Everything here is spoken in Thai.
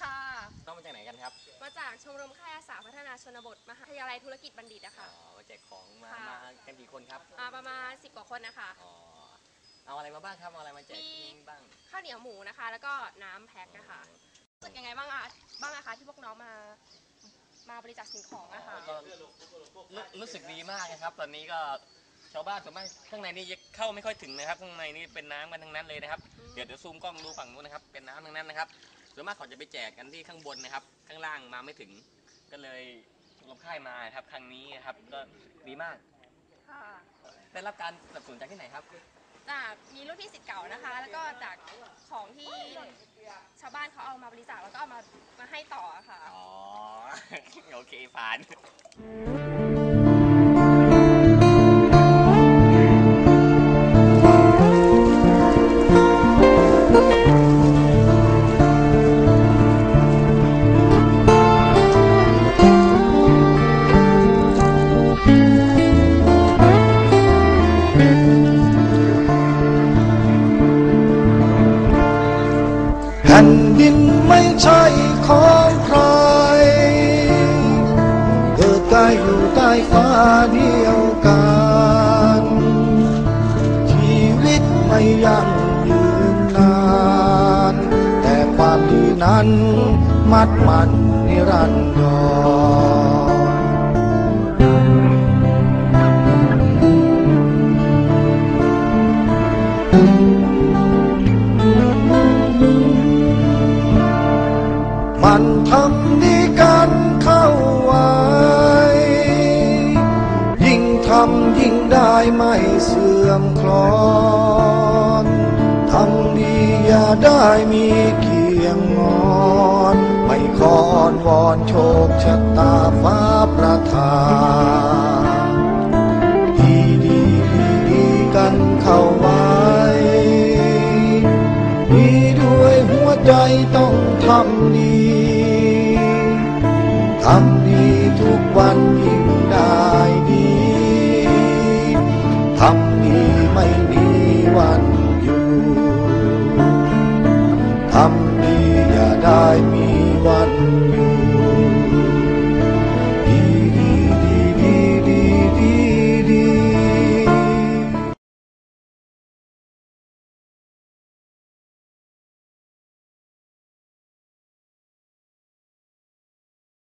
ค่ะน้องมาจากไหนกันครับมาจากชมรมค่ายอาสาพัฒนาชนบทมหาวิทยาลัยธุรกิจบัณฑิตอะอ๋อค่ะมาแจกของมาค่ะ มากันกี่คนครับมาประมาณ 10 กว่าคนนะคะ อ๋อเอาอะไรมาบ้างครับเอาอะไรมาแจกมี ที่นี่บ้างข้าวเหนียวหมูนะคะ แล้วก็น้ำแพ็คนะคะรู้สึกยังไงบ้างอะบ้างอะคะที่พวกน้องมา มาบริจาคสิ่งของอะค่ะ ก็รู้รู้สึกดีมากนะครับ ตอนนี้ก็ชาวบ้านส่วนมากข้างในนี่เข้าไม่ค่อยถึงนะครับ ข้างในนี่เป็นน้ำกันทั้งนั้นเลยนะครับอืมเดี๋ยวเดี๋ยวซูมกล้องดูฝั่งนู้นนะครับ เป็นน้ำทั้งนั้นนะครับ ส่วนมากเขาจะไปแจกกันที่ข้างบนนะครับ ข้างล่างมาไม่ถึง ก็เลยลงค่ายมาครับ ครั้งนี้นะครับก็ดีมากค่ะ ได้รับการสนับสนุนจากที่ไหนครับ จากมีรุ่นพี่สิทธิ์เก่านะคะ แล้วก็จากของที่ชาวบ้านเขาเอามาบริจาคแล้วก็เอามามาให้ต่อค่ะ อ๋อ โอเคผ่านแผ่น ดินไม่ใช่ของใคร เกิดกายอยู่ใต้ฟ้าเดียวกัน ชีวิตไม่ยั่งยืนนาน แต่ความดีนั้นมัดมันนิรันดร ไม่เสื่อมคลอนทำดีอย่าได้มีเกียงงอน ไม่ขอนวอนโชคชะตาฟ้าประทานดีดีดีดีกันเข้าไว้ดีด้วยหัวใจต้องทำดี ทำดีทุกวันดี ทำดีอย่าได้มีวันอยู่